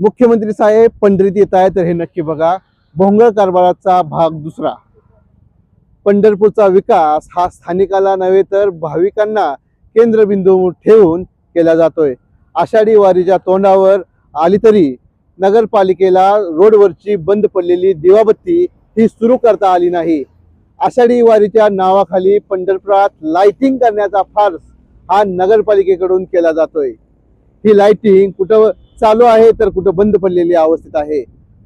मुख्यमंत्री साहेब पंढरीत येत आहे तर हे नक्की बघा. भोंगळ कारभाराचा भाग दुसरा. पंढरपूरचा विकास हा स्थानिकाला नव्हे तर भाविकांना केंद्रबिंदू ठेवून केला जातोय. आषाढी वारीच्या तोंडावर आली तरी नगरपालिकेला रोडवरची बंद पडलेली दिवाबत्ती ही सुरू करता आली नाही. आषाढी वारीच्या नावाखाली पंढरपुरात लाइटिंग करण्याचा फार्स हा नगरपालिकेकडून केला जातोय. ही लाइटिंग कुठं चालू आहे तर कुठं बंद पडलेली अवस्थेत आहे.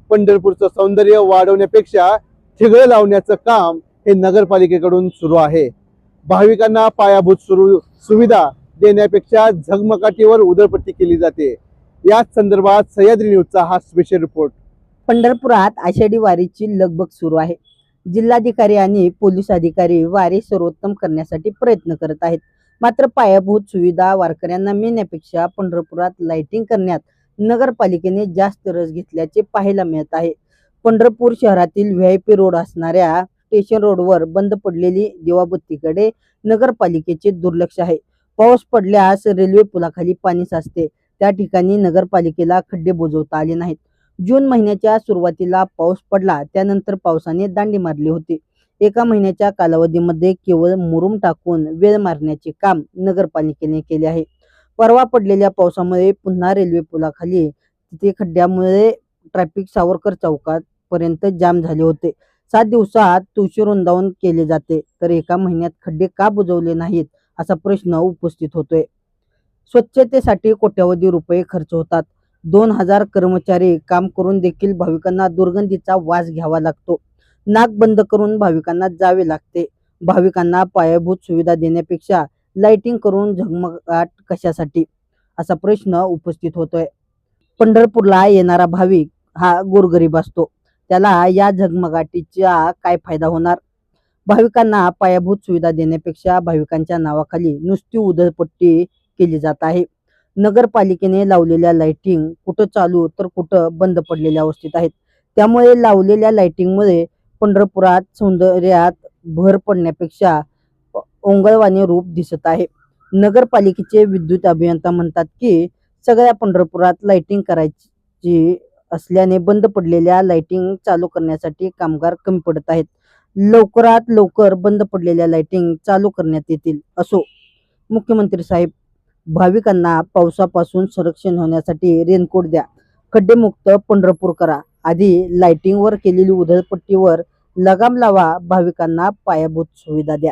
पंढरपूरचं सौंदर्य वाढवण्यापेक्षा ठिगळं लावण्याचं काम हे नगरपालिकेकडून सुरू आहे. भाविकांना पायाभूत सुरू सुविधा देण्यापेक्षा झगमगाटीवर उदरपट्टी केली जाते. याच संदर्भात सह्याद्री न्यूजचा हा स्पेशल रिपोर्ट. पंढरपुरात आषाढी वारीची लगबग सुरू आहे. जिल्हाधिकारी आणि पोलीस अधिकारी वारी सर्वोत्तम करण्यासाठी प्रयत्न करत आहेत. मात्र पायाभूत सुविधा वारकऱ्यांना मिळण्यापेक्षा पंढरपुरात लाइटिंग करण्यात नगरपालिकेने जास्त रस घेतल्याचे पाहायला मिळत आहे. पंढरपूर शहरातील व्ही आय पी रोड असणाऱ्या स्टेशन रोडवर बंद पडलेली दिवाबत्तीकडे नगरपालिकेचे दुर्लक्ष आहे. पाऊस पडल्यास रेल्वे पुलाखाली पाणी साचते. त्या ठिकाणी नगरपालिकेला खड्डे बुजवता आले नाहीत. जून महिन्याच्या सुरुवातीला पाऊस पडला त्यानंतर पावसाने दांडी मारली होती. एका महिन्याच्या कालावधीमध्ये केवळ मुरुम टाकून वेळ मारण्याचे काम नगरपालिकेने केले आहे. परवा पडलेल्या पावसामुळे पुन्हा रेल्वे पुलाखाली तिथे खड्ड्यामुळे ट्रॅफिक सावरकर चौकात पर्यंत जाम झाले होते. सात दिवसात तुळशी रुंदावून केले जाते. तर एका महिन्यात खड्डे का बुजवले नाहीत असा प्रश्न उपस्थित होतोय. स्वच्छतेसाठी कोट्यावधी रुपये खर्च होतात. दोन हजार कर्मचारी काम करून देखील भाविकांना दुर्गंधीचा वास घ्यावा लागतो. नाक बंद करून भाविकांना जावे लागते. भाविकांना पायाभूत सुविधा देण्यापेक्षा लाइटिंग करून झगमगाट कशासाठी? असा प्रश्न उपस्थित होतोय. पंढरपूरला येणारा भाविक हा गोरगरीब असतो. त्याला या झगमगाटीचा काय फायदा होणार? भाविकांना पायाभूत सुविधा देण्यापेक्षा भाविकांच्या नावाखाली नुसती उधळपट्टी केली जात आहे. नगरपालिकेने लावलेल्या लाइटिंग कुठं चालू तर कुठं बंद पडलेल्या अवस्थेत आहेत. त्यामुळे लावलेल्या लाइटिंगमुळे पंढरपुरात सौंदर्यात भर पडण्यापेक्षा ओंगळवाणे रूप दिसत आहे. नगरपालिकेचे विद्युत अभियंता म्हणतात की सगळ्या पंढरपुरात लाइटिंग करायची असल्याने बंद पडलेल्या लाइटिंग चालू करण्यासाठी कामगार कमी पडत आहेत. लवकरात लवकर बंद पडलेल्या लाइटिंग चालू करण्यात येतील असो. मुख्यमंत्री साहेब भाविकांना पावसापासून संरक्षण होण्यासाठी रेनकोट द्या. खड्डेमुक्त पंढरपूर करा. आधी लाइटिंगवर केलेली उधळपट्टीवर लगाम लावा. भाविकांना पायाभूत सुविधा द्या.